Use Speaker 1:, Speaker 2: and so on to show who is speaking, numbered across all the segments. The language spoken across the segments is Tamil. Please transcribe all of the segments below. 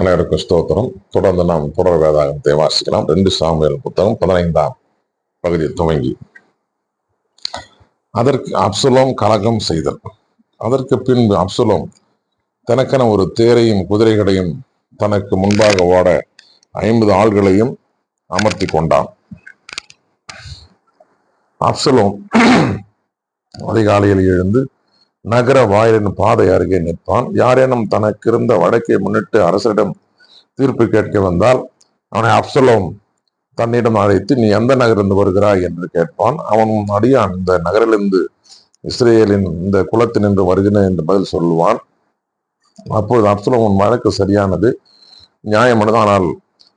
Speaker 1: அனைவருக்கும் ஸ்தோத்திரம். தொடர்ந்து நாம் தொடர் வேதாகத்தை வாசிக்கலாம். ரெண்டு சாமியல் புத்தகம் பதினைந்தாம் பகுதி துவங்கி. அதற்கு அப்சுலோம் கலகம் செய்தல். அதற்கு பின்பு அப்சுலோம் தனக்கென ஒரு தேரையும் குதிரைகளையும் தனக்கு முன்பாக ஓட ஐம்பது ஆள்களையும் அமர்த்தி கொண்டான். அப்சலோம் அதிகாலையில் எழுந்து நகர வாயிலின் பாதை அருகே நிற்பான். யாரேனும் தனக்கு இருந்த முன்னிட்டு அரசரிடம் தீர்ப்பு கேட்க வந்தால் அவனை அப்சலோம் தன்னிடம் அழைத்து நீ எந்த நகரிலிருந்து வருகிறாய்? என்று கேட்பான். அவனும் அடியான் இந்த நகரிலிருந்து இஸ்ரேலின் இந்த குலத்தினின்று வருகிறேன் என்று பதில் சொல்லுவான். அப்போது அப்சலோம் உன் வழக்கு சரியானது நியாயமானது. ஆனால்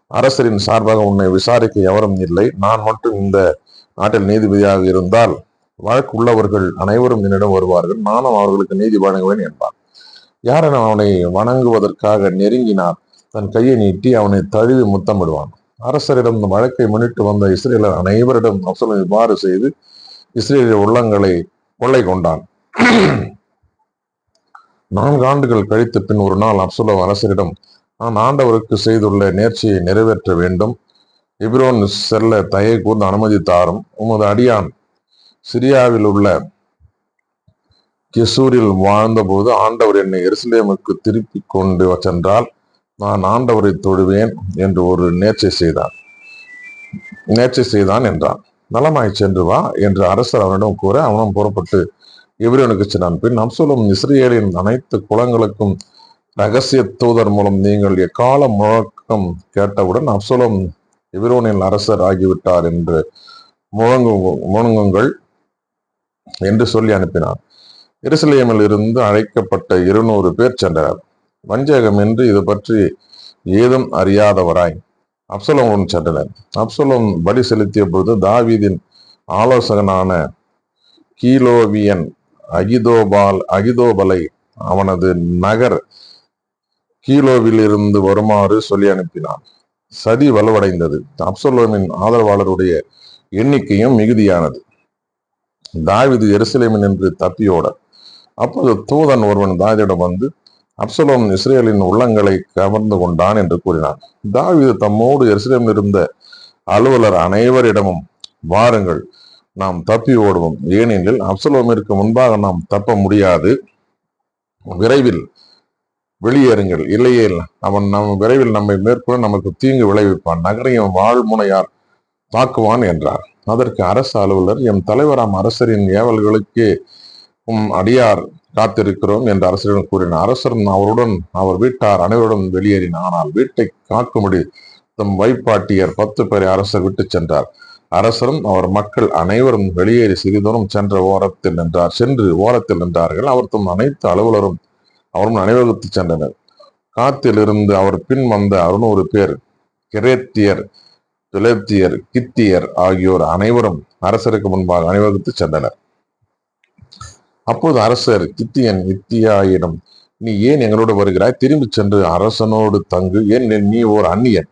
Speaker 1: அரசரின் சார்பாக உன்னை விசாரிக்க எவரும் இல்லை. நான் மட்டும் இந்த நாட்டில் நீதிபதியாக இருந்தால் வழக்கு உள்ளவர்கள் அனைவரும் என்னிடம் வருவார்கள். நானும் அவர்களுக்கு நீதி வழங்குவேன் என்பார் யாரென அவனை வணங்குவதற்காக நெருங்கினார் தன் கையை நீட்டி அவனை தழுவி முத்தமிடுவான். அரசரிடம் இந்த வழக்கை முன்னிட்டு வந்த இஸ்ரேலர் அனைவரிடம் அப்சலோம் இவ்வாறு செய்து இஸ்ரேலிய உள்ளங்களை கொள்ளை கொண்டான். நான்கு ஆண்டுகள் கழித்த பின் ஒரு நாள் அப்சலோ அரசரிடம் நான் ஆண்டவருக்கு செய்துள்ள நேர்ச்சியை நிறைவேற்ற வேண்டும். எபிரோன் செல்ல தயை கூர்ந்து அனுமதி தாரும் உமது அடியான் சிரியாவில் உள்ள கெசூரில் வாழ்ந்தபோது ஆண்டவர் என்னை எருசலேமுக்கு திருப்பி கொண்டு சென்றால் நான் ஆண்டவரை தொழுவேன் என்று ஒரு நேர்ச்சை செய்தான். நேர்ச்சை செய்தான் என்றான். நலமாய் சென்று வா என்று அரசர் அவனிடம் கூற அவனும் புறப்பட்டு எபிரோனுக்கு சென்றான். பின் அப்சலோம் இஸ்ரேலின் அனைத்து குலங்களுக்கும் ரகசிய தூதர் மூலம் நீங்கள் எக்கால முழக்கம் கேட்டவுடன் அப்சலம் எபிரோனின் அரசர் ஆகிவிட்டார் என்று முழங்கு முழங்குங்கள். என்று சொல்லி அனுப்பினார். எருசலேமில் இருந்து அழைக்கப்பட்ட இருநூறு பேர் சென்றனர். வஞ்சகம் என்று இது பற்றி ஏதும் அறியாதவராய் அப்சலோமுடன் சென்றனர். அப்சலோம் பலி செலுத்திய பொழுது தாவீதின் ஆலோசகனான கீலோவியன் அகிதோபால் அகிதோபலை அவனது நகர் கீலோவில் இருந்து வருமாறு சொல்லி அனுப்பினான். சதி வலுவடைந்தது. அப்சலோமின் ஆதரவாளருடைய எண்ணிக்கையும் மிகுதியானது. தாவிது எருசலேமின் என்று தப்பியோட. அப்போது தூதன் ஒருவன் தாவிதிடம் வந்து அப்சலோம் இஸ்ரேலின் உள்ளங்களை கவர்ந்து கொண்டான் என்று கூறினான். தாவிது தம்மோடு எருசலேமில் இருந்த அலுவலர் அனைவரிடமும் வாருங்கள் நாம் தப்பி ஓடுவோம். ஏனெனில் அப்சலோமிற்கு முன்பாக நாம் தப்ப முடியாது. விரைவில் வெளியேறுங்கள். இல்லையே அவன் நம் விரைவில் நம்மை மேற்கொள்ள நமக்கு தீங்கு விளைவிப்பான். நகரையும் வாழ்முனையால் தாக்குவான் என்றார். அதற்கு அரசு அலுவலர் எம் தலைவராம் அரசரின் ஏவல்களுக்கே உம் அடியார் காத்திருக்கிறோம் என்று அரசரிடம் கூறினார். அரசரும் அவருடன் அவர் வீட்டார் அனைவருடன் வெளியேறினார் ஆனால் வீட்டை காக்கும்படி தம் வைப்பாட்டியர் பத்து பேரை அரசர் விட்டு சென்றார். அரசரும் அவர் மக்கள் அனைவரும் வெளியேறி சிறிதோறும் சென்ற ஓரத்தில் நின்றார். சென்று ஓரத்தில் நின்றார்கள். அவர் தம் அனைத்து அலுவலரும் அவரும் அணிவகுத்து சென்றனர். காத்தில் இருந்து அவர் பின் வந்த அறுநூறு பேர் கிரேத்தியர் துலேப்தியர் கித்தியர் ஆகியோர் அனைவரும் அரசருக்கு முன்பாக அணிவகுத்து சென்றனர். அப்போது அரசர் கித்தியன் இத்தியாயிடம் நீ ஏன் எங்களோடு வருகிறாய்? திரும்பி சென்று அரசனோடு தங்கு. ஏன் நீ- ஓர் அந்நியன்?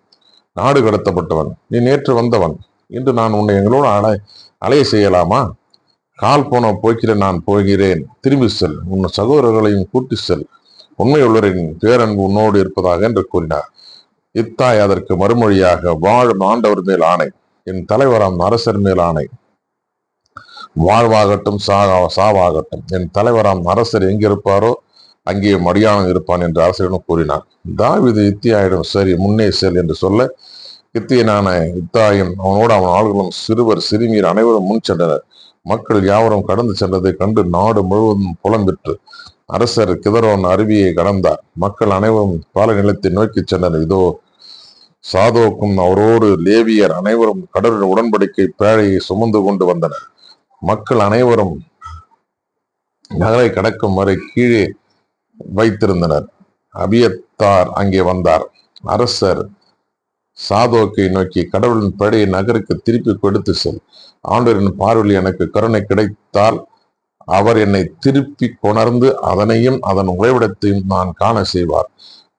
Speaker 1: நாடு கடத்தப்பட்டவன். நீ நேற்று வந்தவன். இன்று நான் உன்னை எங்களோடு அலை அலைய செய்யலாமா? கால் போன போக்கில நான் போகிறேன். திரும்பி செல். உன் சகோதரர்களையும் கூட்டி செல். உண்மையுள்ளரின் பேரன்பு உன்னோடு இருப்பதாக என்று கூறினார். இத்தாய் அதற்கு மறுமொழியாக வாழும் ஆண்டவர் மேல் ஆணை என் தலைவராம் அரசர் மேல் ஆணை. வாழ்வாகட்டும் சாகா சாவாகட்டும் என் தலைவராம் அரசர் எங்கிருப்பாரோ அங்கே மடியானம் இருப்பான் என்று அரசரிடம் கூறினார். தாவிது இத்தியாயிடம் சரி முன்னே செல் என்று சொல்ல இத்தியனான இத்தாயும் அவனோடு அவன் ஆள்களும் சிறுவர் சிறுமியர் அனைவரும் முன் சென்றனர். மக்கள் யாவரும் கடந்து சென்றதை கண்டு நாடு முழுவதும் புலம்பிற்று. அரசர் கிதரோன் அருவியை கடந்தார். மக்கள் அனைவரும் பாலநிலத்தை நோக்கி சென்றனர். இதோ சாதோக்கும் அவரோடு லேவியர் அனைவரும் கடல் உடன்படிக்கை பேழையை சுமந்து கொண்டு வந்தனர். மக்கள் அனைவரும் நகரை கடக்கும் வரை கீழே வைத்திருந்தனர். அபியத்தார் அங்கே வந்தார். அரசர் சாதோக்கை நோக்கி கடவுளின் படையை நகருக்கு திருப்பி கொடுத்து செல். ஆண்டவரின் பார்வையில் எனக்கு கருணை கிடைத்தால் அவர் என்னை திருப்பி கொணர்ந்து அதனையும் அதன் உறைவிடத்தையும் நான் காண செய்வார்.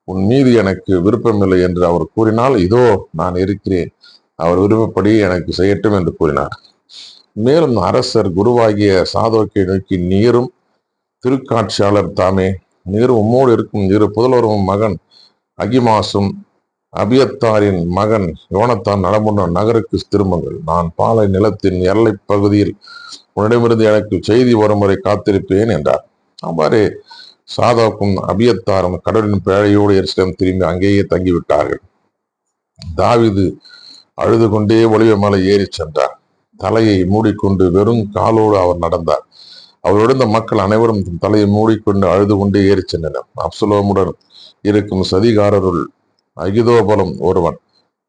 Speaker 1: உன் மீது எனக்கு விருப்பமில்லை என்று அவர் கூறினால் இதோ நான் இருக்கிறேன். அவர் விருப்பப்படி எனக்கு செய்யட்டும் என்று கூறினார். மேலும் அரசர் குருவாகிய சாதோக்கை நோக்கி நீரும் திருக்காட்சியாளர் தாமே நீர் உம்மோடு இருக்கும் இரு புதல்வரும் மகன் அகிமாசும் அபியத்தாரின் மகன் யோனத்தான் நடமுன்ன நகருக்கு திரும்புங்கள். நான் பாலை நிலத்தின் எல்லைப் பகுதியில் உன்னிடமிருந்து எனக்கு செய்தி வரும் வரை காத்திருப்பேன் என்றார். அவ்வாறே சாதாக்கும் அபியத்தாரும் கடலின் பேழையோடு எரிசிடம் திரும்பி அங்கேயே தங்கிவிட்டார்கள். தாவிது அழுது கொண்டே ஒளிவ மலை ஏறி சென்றார். தலையை மூடிக்கொண்டு வெறும் காலோடு அவர் நடந்தார். அவருடன் மக்கள் அனைவரும் தலையை மூடிக்கொண்டு அழுது கொண்டே ஏறி சென்றனர். அப்சுலோமுடன் இருக்கும் சதிகாரருள் அகிதோபலம் ஒருவன்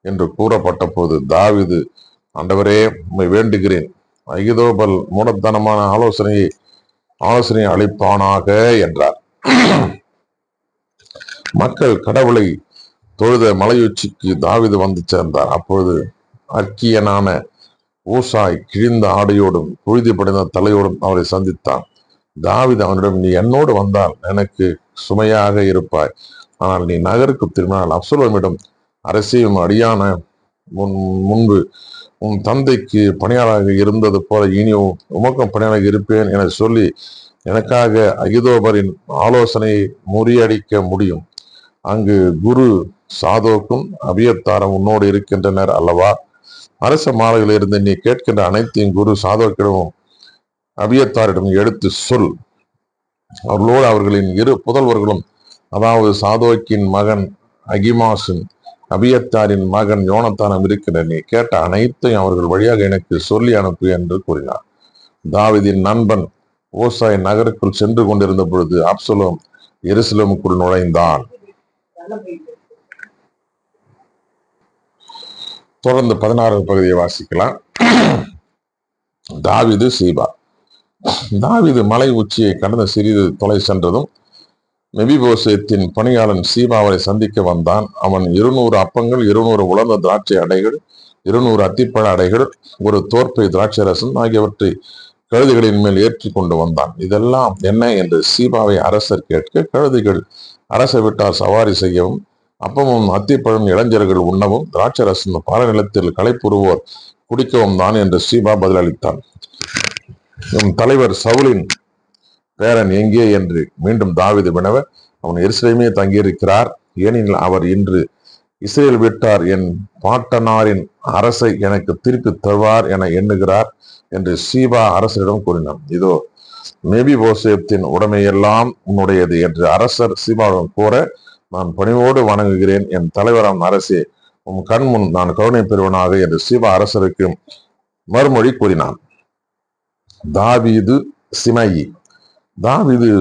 Speaker 1: என்று கூறப்பட்ட போது தாவிது ஆண்டவரே உண்மை வேண்டுகிறேன். அகிதோபல் மூடத்தனமான ஆலோசனையை ஆலோசனை அளிப்பானாக என்றார். மக்கள் கடவுளை தொழுத மலையுச்சிக்கு தாவிது வந்து சேர்ந்தார். அப்பொழுது அர்க்கியனான ஊசாய் கிழிந்த ஆடையோடும் புழுதி படைந்த தலையோடும் அவரை சந்தித்தான். தாவிது அவனிடம் நீ என்னோடு வந்தால் எனக்கு சுமையாக இருப்பாய். ஆனால் நீ நகருக்கு திரும்பினால் அப்சுலமிடம் அரசியும் அடியான முன் முன்பு உன் தந்தைக்கு பணியாளராக இருந்தது போல இனி உமக்கும் பணியாளராக இருப்பேன் என சொல்லி எனக்காக அகிதோபரின் ஆலோசனையை முறியடிக்க முடியும். அங்கு குரு சாதோக்கும் அபியத்தாரம் உன்னோடு இருக்கின்றனர் அல்லவா? அரச மாலையிலிருந்து நீ கேட்கின்ற அனைத்தையும் குரு சாதோக்கிடமும் அபியத்தாரிடம் எடுத்து சொல். அவர்களோடு அவர்களின் இரு புதல்வர்களும் அதாவது சாதோக்கின் மகன் அகிமாசின் அபியத்தாரின் மகன் யோனத்தானம் இருக்கிற நீ கேட்ட அனைத்தையும் அவர்கள் வழியாக எனக்கு சொல்லி அனுப்பு என்று கூறினார். தாவிதின் நண்பன் ஓசாய் நகருக்குள் சென்று கொண்டிருந்த பொழுது அப்சலோம் எருசலமுக்குள் நுழைந்தான். தொடர்ந்து பதினாறாவது பகுதியை வாசிக்கலாம். தாவிது சீபா. தாவிது மலை உச்சியை கடந்த சிறிது தொலை சென்றதும் மெபிபோசேத்தின் பணியாளன் சீபாவை சந்திக்க வந்தான். அவன் இருநூறு அப்பங்கள் இருநூறு உலர்ந்த திராட்சை அடைகள் இருநூறு அத்திப்பழ அடைகள் ஒரு தோற்பை திராட்சை ரசம் ஆகியவற்றை கழுதுகளின் மேல் ஏற்றி கொண்டு வந்தான். இதெல்லாம் என்ன என்று சீபாவை அரசர் கேட்க கழுதுகள் அரச விட்டார் சவாரி செய்யவும் அப்பமும் அத்திப்பழம் இளைஞர்கள் உண்ணவும் திராட்சை ரசம் பால நிலத்தில் களைப்புறுவோர் குடிக்கவும் தான் என்று சீபா பதிலளித்தான். தலைவர் சவுலின் பேரன் எங்கே என்று மீண்டும் தாவிது வினவ அவன் எருசலேமே தங்கியிருக்கிறார். ஏனெனில் அவர் இன்று இஸ்ரேல் விட்டார். என் பாட்டனாரின் அரசை எனக்கு திருப்பி தருவார் என எண்ணுகிறார் என்று சீபா அரசரிடம் கூறினான். இதோ மேபி போசேப்தின் உடைமையெல்லாம் உன்னுடையது என்று அரசர் சீபாவிடம் கூற நான் பணிவோடு வணங்குகிறேன். என் தலைவராம் அரசே உன் கண் முன் நான் கருணை பெறுவனாக என்று சீபா அரசருக்கு மறுமொழி கூறினான். தாவீது சிமயி. தாவிது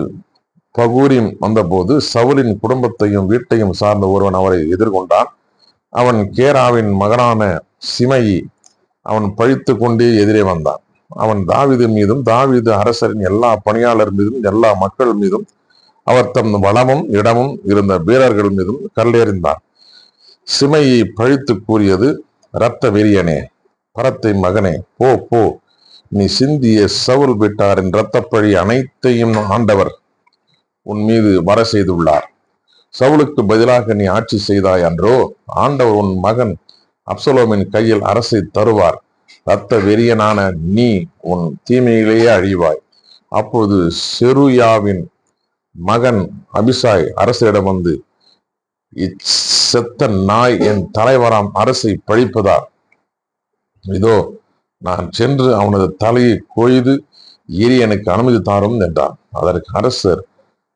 Speaker 1: பகூரிம் வந்தபோது சவுலின் குடும்பத்தையும் வீட்டையும் சார்ந்த ஒருவன் அவரை எதிர்கொண்டான். அவன் கேராவின் மகனான சிமையி அவன் பழித்து கொண்டே எதிரே வந்தான். அவன் தாவிது மீதும் தாவிது அரசரின் எல்லா பணியாளர் மீதும் எல்லா மக்கள் மீதும் அவர் தம் வளமும் இடமும் இருந்த வீரர்கள் மீதும் கல்லெறிந்தான். சிமையை பழித்து கூறியது இரத்த வெறியனே பரத்தை மகனே போ போ நீ சிந்திய சவுல் வீட்டாரின் இரத்தப்பழி அனைத்தையும் ஆண்டவர் உன் மீது வர செய்துள்ளார். சவுலுக்கு பதிலாக நீ ஆட்சி செய்தாய் அன்றோ ஆண்டவர் உன் மகன் அப்சலோமின் கையில் அரசை தருவார். இரத்த வெறியனான நீ உன் தீமையிலேயே அழிவாய். அப்போது செருயாவின் மகன் அபிசாய் அரசரிடம் வந்து இச்செத்த நாய் என் தலைவராம் அரசை பழிப்பதா இதோ நான் சென்று அவனது தலையை கொய்து எரி எனக்கு அனுமதி தாரும் என்றான். அதற்கு அரசர்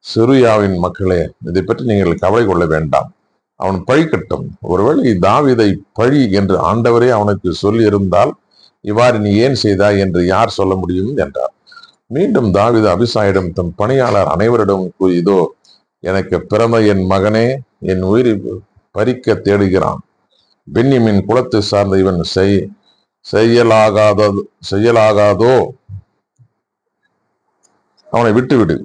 Speaker 1: சிறுயாவின் மக்களே இதை பற்றி நீங்கள் கவலை கொள்ள வேண்டாம். அவன் பழிக்கட்டும் ஒருவேளை தாவிதை பழி என்று ஆண்டவரே அவனுக்கு சொல்லியிருந்தால் இவ்வாறு நீ ஏன் செய்தாய் என்று யார் சொல்ல முடியும் என்றார். மீண்டும் தாவிது அபிசாயிடம் தன் பணியாளர் அனைவரிடம் இதோ எனக்கு பிறந்த என் மகனே என் உயிரை பறிக்க தேடுகிறான். பென்னிமின் குலத்தை சார்ந்த இவன் செய் செய்யலாகாதது செய்யலாகாதோ? அவனை விட்டுவிடு.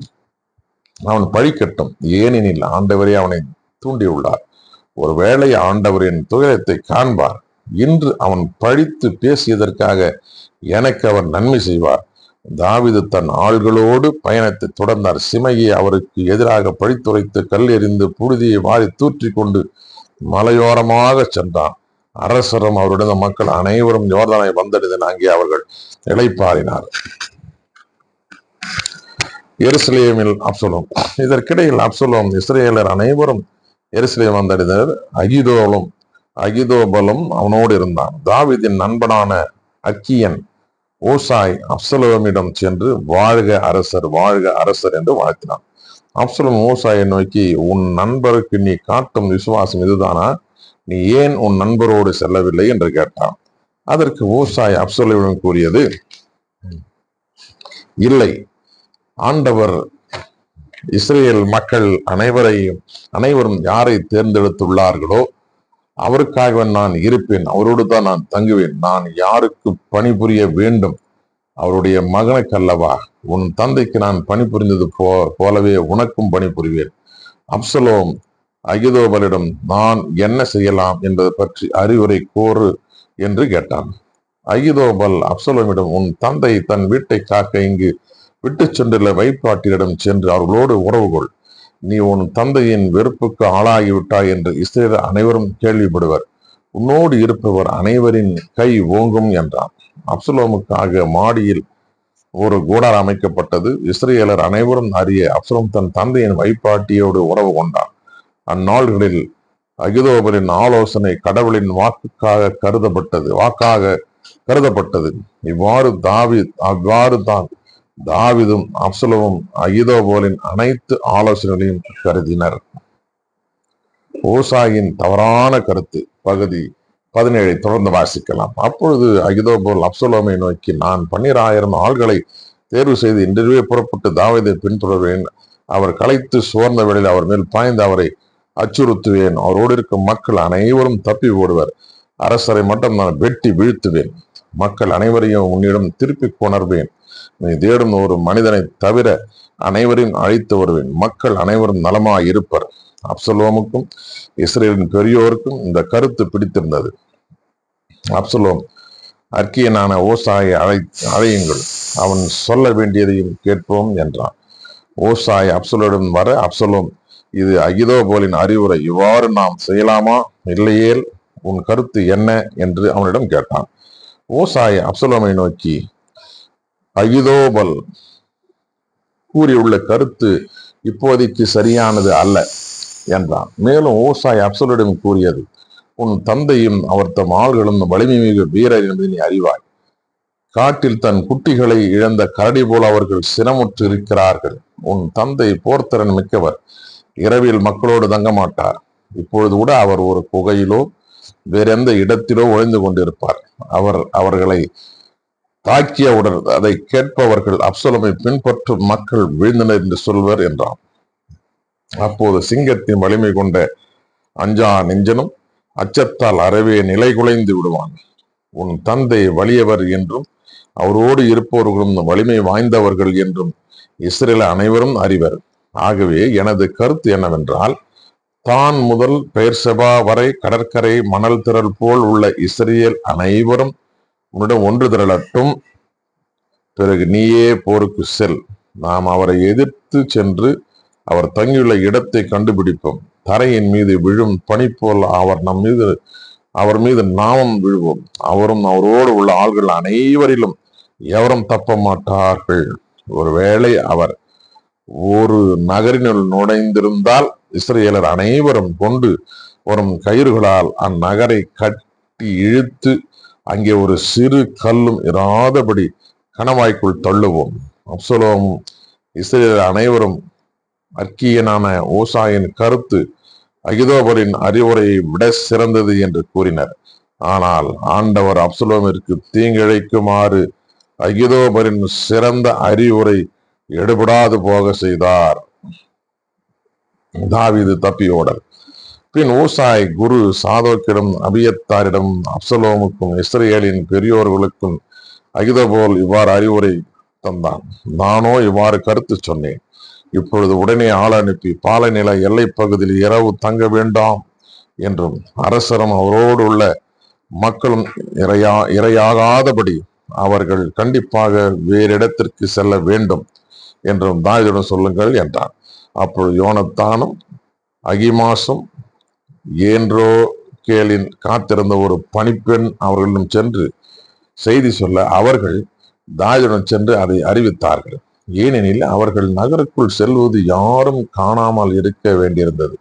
Speaker 1: அவன் பழிக்கட்டும். ஏனெனில் ஆண்டவரே அவனை தூண்டியுள்ளார். ஒருவேளை ஆண்டவரின் துயரத்தை காண்பார். இன்று அவன் பழித்து பேசியதற்காக எனக்கு அவர் நன்மை செய்வார். தாவிது தன் ஆள்களோடு பயணத்தை தொடர்ந்தார். சிமையை அவருக்கு எதிராக பழித்துரைத்து கல் எறிந்து புழுதியை வாரி தூற்றி கொண்டு மலையோரமாக சென்றான். அரசரும் அவருடைய மக்கள் அனைவரும் யோர்தானை வந்தடைந்து அங்கே அவர்கள் நிலைப்பாறினார் எருசலேமில் அப்சலோம். இதற்கிடையில் அப்சலோம் இஸ்ரேலர் அனைவரும் எருசலேம் வந்தடைந்தனர். அகிதோலும் அகிதோபலும் அவனோடு இருந்தான். தாவிதின் நண்பனான அக்கியன் ஓசாய் அப்சலோமிடம் சென்று வாழ்க அரசர் வாழ்க அரசர் என்று வாழ்த்தினான். அப்சலம் ஓசாயை நோக்கி உன் நண்பருக்கு நீ காட்டும் விசுவாசம் இதுதானா? நீ ஏன் உன் நண்பரோடு செல்லவில்லை என்று கேட்டான். அதற்கு ஓசாய் அப்சலோமிடம் கூறியது இல்லை ஆண்டவர் இஸ்ரேல் மக்கள் அனைவரையும் அனைவரும் யாரை தேர்ந்தெடுத்துள்ளார்களோ அவருக்காக நான் இருப்பேன். அவரோடு தான் நான் தங்குவேன். நான் யாருக்கு பணிபுரிய வேண்டும். அவருடைய மகனுக்கு அல்லவா உன் தந்தைக்கு நான் பணிபுரிந்தது போ போலவே உனக்கும் பணிபுரிவேன். அப்சலோம் அகிதோபலிடம் நான் என்ன செய்யலாம் என்பது பற்றி அறிவுரை கோரு என்று கேட்டான். அகிதோபல் அப்சலோமிடம் உன் தந்தை தன் வீட்டை காக்க இங்கு விட்டு சென்றுள்ள வைப்பாட்டியிடம் சென்று அவர்களோடு உறவு கொள். நீ உன் தந்தையின் வெறுப்புக்கு ஆளாகிவிட்டாய் என்று இஸ்ரேல் அனைவரும் கேள்விப்படுவர். உன்னோடு இருப்பவர் அனைவரின் கை ஓங்கும் என்றான். அப்சலோமுக்காக மாடியில் ஒரு கூடார் அமைக்கப்பட்டது. இஸ்ரேலர் அனைவரும் அறிய அப்சலோம் தன் தந்தையின் வைப்பாட்டியோடு உறவு கொண்டான். அந்நாள்களில் அகிதோபரின் ஆலோசனை கடவுளின் வாக்குக்காக கருதப்பட்டது வாக்காக கருதப்பட்டது. இவ்வாறு தாவி அவ்வாறு தான் தாவிதும் அப்சலவும் அகிதோபோலின் அனைத்து ஆலோசனைகளையும் கருதினர். ஓசாயின் தவறான கருத்து பகுதி பதினேழை தொடர்ந்து வாசிக்கலாம். அப்பொழுது அகிதோபோல் அப்சலோமை நோக்கி நான் பன்னிராயிரம் ஆள்களை தேர்வு செய்து இன்றிரவே புறப்பட்டு தாவதை பின்தொடர்வேன். அவர் களைத்து சோர்ந்த வேளையில் அவர் மேல் பாய்ந்து அவரை அச்சுறுத்துவேன். அவரோடு இருக்கும் மக்கள் அனைவரும் தப்பி ஓடுவர். அரசரை மட்டும் நான் வெட்டி வீழ்த்துவேன். மக்கள் அனைவரையும் உன்னிடம் திருப்பி கொணர்வேன். நீ தேடும் ஒரு மனிதனை தவிர அனைவரையும் அழைத்து வருவேன். மக்கள் அனைவரும் நலமாக இருப்பர். அப்சலோமுக்கும் இஸ்ரேலின் பெரியோருக்கும் இந்த கருத்து பிடித்திருந்தது. அப்சலோம் அர்க்கியனான ஓசாயை அழை அழையுங்கள். அவன் சொல்ல வேண்டியதையும் கேட்போம் என்றான். ஓசாய் அப்சலோடும் வர அப்சலோம் இது அகிதோபோலின் அறிவுரை இவ்வாறு நாம் செய்யலாமா? இல்லையேல் உன் கருத்து என்ன? என்று அவனிடம் கேட்டான். ஓசாய அப்சலோமை நோக்கி அகிதோபல் கூறியுள்ள கருத்து இப்போதைக்கு சரியானது அல்ல என்றான். மேலும் ஓசாய் அப்சலிடம் கூறியது உன் தந்தையும் அவர் தம் ஆள்களும் வலிமை மிகு வீரர் என்பதை நீ அறிவாய். காட்டில் தன் குட்டிகளை இழந்த கரடி போல் அவர்கள் சினமுற்று இருக்கிறார்கள் உன் தந்தை போர்த்திறன் மிக்கவர். இரவில் மக்களோடு தங்க மாட்டார் இப்பொழுது கூட அவர் ஒரு குகையிலோ வேறெந்த இடத்திலோ ஒழிந்து கொண்டிருப்பார். அவர் அவர்களை தாக்கியவுடன் அதை கேட்பவர்கள் அப்சலமை பின்பற்றும் மக்கள் விழுந்தனர் என்று சொல்வர் என்றான். அப்போது சிங்கத்தின் வலிமை கொண்ட அஞ்சா நெஞ்சனும் அச்சத்தால் அறவே நிலை குலைந்து விடுவான். உன் தந்தை வலியவர் என்றும் அவரோடு இருப்பவர்களும் வலிமை வாய்ந்தவர்கள் என்றும் இஸ்ரேல் அனைவரும் அறிவர். ஆகவே எனது கருத்து என்னவென்றால் தான் முதல் பெயர் செபா வரை கடற்கரை மணல் திரள் போல் உள்ள இஸ்ரேல் அனைவரும் உன்னிடம் ஒன்று திரளட்டும். பிறகு நீயே போருக்கு செல். நாம் அவரை எதிர்த்து சென்று அவர் தங்கியுள்ள இடத்தை கண்டுபிடிப்போம். தரையின் மீது விழும் பனி போல் அவர் நம் மீது அவர் மீது நாமம் விழுவோம். அவரும் அவரோடு உள்ள ஆள்கள் அனைவரிலும் எவரும் தப்ப மாட்டார்கள். ஒருவேளை அவர் ஒரு நகரினுள் நுழைந்திருந்தால் இஸ்ரேலர் அனைவரும் கொண்டு வரும் கயிறுகளால் அந்நகரை கட்டி இழுத்து அங்கே ஒரு சிறு கல்லும் இராதபடி கணவாய்க்குள் தள்ளுவோம். அப்சலோம் இஸ்ரேலர் அனைவரும் அர்க்கியனான ஓசாயின் கருத்து அகிதோபரின் அறிவுரையை விட சிறந்தது என்று கூறினர். ஆனால் ஆண்டவர் அப்சலோமிற்கு தீங்கிழைக்குமாறு அகிதோபரின் சிறந்த அறிவுரை எடுபடாது போக செய்தார். தாவீது தப்பியோடல் பின் ஊசாய் குரு சாதோக்கிடம் அபியத்தாரிடம் அப்சலோமுக்கும் இஸ்ரேலின் பெரியோர்களுக்கும் அகிதபோல் இவ்வாறு அறிவுரை தந்தான். நானோ இவ்வாறு கருத்து சொன்னேன். இப்பொழுது உடனே ஆள் அனுப்பி பாலநில எல்லைப் பகுதியில் இரவு தங்க வேண்டாம் என்றும் அரசரும் அவரோடு உள்ள மக்களும் இரையா இரையாகாதபடி அவர்கள் கண்டிப்பாக வேறிடத்திற்கு செல்ல வேண்டும் என்றும் தாயுடன் சொல்லுங்கள் என்றான். அப்பொழுது யோனத்தானும் அகிமாசும் ஏன்றோ கேளின் காத்திருந்த ஒரு பணிப்பெண் அவர்களிடம் சென்று செய்தி சொல்ல அவர்கள் தாயுடன் சென்று அதை அறிவித்தார்கள். ஏனெனில் அவர்கள் நகருக்குள் செல்வது யாரும் காணாமல் இருக்க வேண்டியிருந்தது.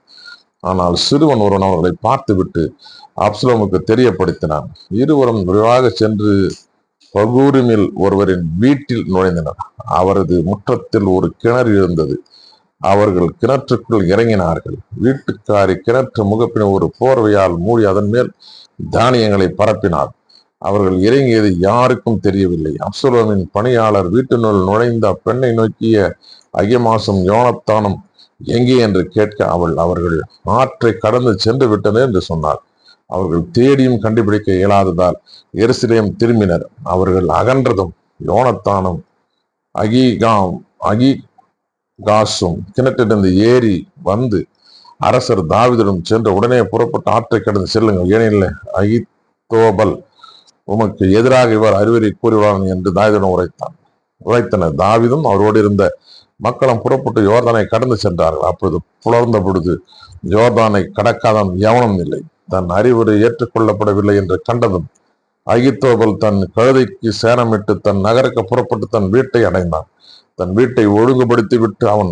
Speaker 1: ஆனால் சிறுவன் ஒருவன் அவர்களை பார்த்துவிட்டு அப்சலோமுக்கு தெரியப்படுத்தினான். இருவரும் விரைவாக சென்று பகூரினில் ஒருவரின் வீட்டில் நுழைந்தனர். அவரது முற்றத்தில் ஒரு கிணறு இருந்தது. அவர்கள் கிணற்றுக்குள் இறங்கினார்கள். வீட்டுக்காரி கிணற்று முகப்பின் ஒரு போர்வையால் மூடி அதன் மேல் தானியங்களை பரப்பினார் அவர்கள் இறங்கியது யாருக்கும் தெரியவில்லை. அப்சலோமின் பணியாளர் வீட்டினுள் நுழைந்த பெண்ணை நோக்கிய அகிமாசும் யோனத்தானும் எங்கே? என்று கேட்க அவள் அவர்கள் ஆற்றை கடந்து சென்று விட்டனர் என்று சொன்னார் அவர்கள் தேடியும் கண்டுபிடிக்க இயலாததால் எருசலேம் திரும்பினர். அவர்கள் அகன்றதும் யோனத்தானும் அகிகாம் அகி காசும் கிணற்றிலிருந்து ஏறி வந்து அரசர் தாவிதிடம் சென்று உடனே புறப்பட்டு ஆற்றை கடந்து செல்லுங்கள். ஏனெனில் அகித்தோபல் உமக்கு எதிராக இவர் அறிவுரை கூறுவான் என்று தாவிதிடம் உரைத்தான். உரைத்தனர். தாவிதும் அவரோடு இருந்த மக்களும் புறப்பட்டு யோர்தானை கடந்து சென்றார்கள். அப்பொழுது புலர்ந்த பொழுது யோர்தானை கடக்காதவன் எவனும் இல்லை. தன் அறிவுரை ஏற்றுக்கொள்ளப்படவில்லை என்று கண்டதும் அகித்தோபல் தன் கழுதைக்கு சேனமிட்டு தன் நகருக்கு புறப்பட்டு தன் வீட்டை அடைந்தான். தன் வீட்டை ஒழுங்குபடுத்தி விட்டு அவன்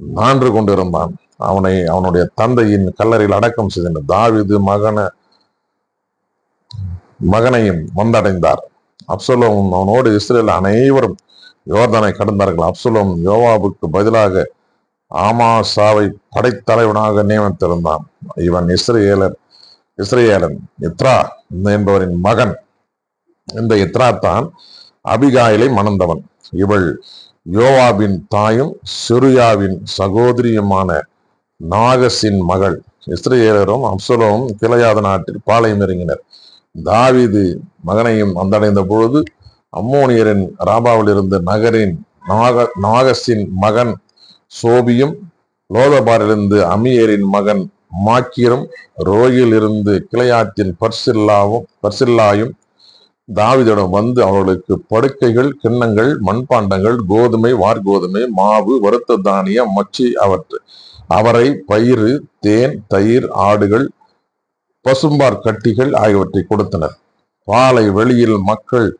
Speaker 1: நான்று கொண்டிருந்தான். அவனை அவனுடைய தந்தையின் கல்லறையில் அடக்கம் செய்தனர் தாவிது மகன மகனையும் வந்தடைந்தார். அப்சலோம் அவனோடு இஸ்ரேல் அனைவரும் யோர்தானை கடந்தார்கள். அப்சலோம் யோவாவுக்கு பதிலாக ஆமாசாவை படைத்தலைவனாக நியமித்திருந்தான். இவன் இஸ்ரேலர் இஸ்ரேலன் இத்ரா என்பவரின் மகன். இந்த இத்ரா தான் அபிகாயிலை மணந்தவன். இவள் யோவாவின் தாயும் சிறுயாவின் சகோதரியுமான நாகஸின் மகள். இஸ்ரேலரும் அப்சலோவும் கிளையாத நாட்டில் பாளையம் இறங்கினர் தாவிது மகனையும் வந்தடைந்த பொழுது அம்மோனியரின் ராபாவில் இருந்த நகரின் நாக நாகஸின் மகன் சோபியும் லோதபாரிலிருந்து அமியரின் மகன் மாக்கிரம் ரோகிலிருந்து கிளையாற்றின் கிளையாத்தின் பர்சில்லாவும் பர்சில்லாயும் தாவிதிடம் வந்து அவர்களுக்கு படுக்கைகள் கிண்ணங்கள் மண்பாண்டங்கள் கோதுமை வார்கோதுமை மாவு வறுத்த தானியம் மச்சி அவற்று. அவரை பயிறு தேன் தயிர் ஆடுகள் பசும்பார் கட்டிகள் ஆகியவற்றை கொடுத்தனர். பாலை வெளியில் மக்கள்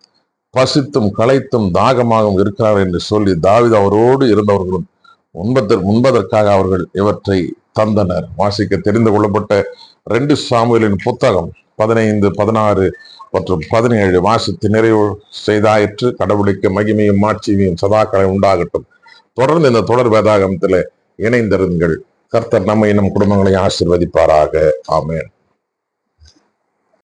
Speaker 1: பசித்தும் களைத்தும் தாகமாகவும் இருக்கிறார் என்று சொல்லி தாவித அவரோடு இருந்தவர்களும் உண்பதற்கு முன்பதற்காக அவர்கள் இவற்றை தந்தனர். வாசிக்க தெரிந்து கொள்ளப்பட்ட ரெண்டு சாமுவேலின் புத்தகம் பதினைந்து பதினாறு மற்றும் பதினேழு வாசித்து நிறைவு செய்தாயிற்று. கடவுளுக்கு மகிமையும் மாட்சிமையும் சதாக்களை உண்டாகட்டும். தொடர்ந்து இந்த தொடர் வேதாகமத்தில் இணைந்திருங்கள். கர்த்தர் நம்மை நம் குடும்பங்களை ஆசிர்வதிப்பாராக. ஆமேன்.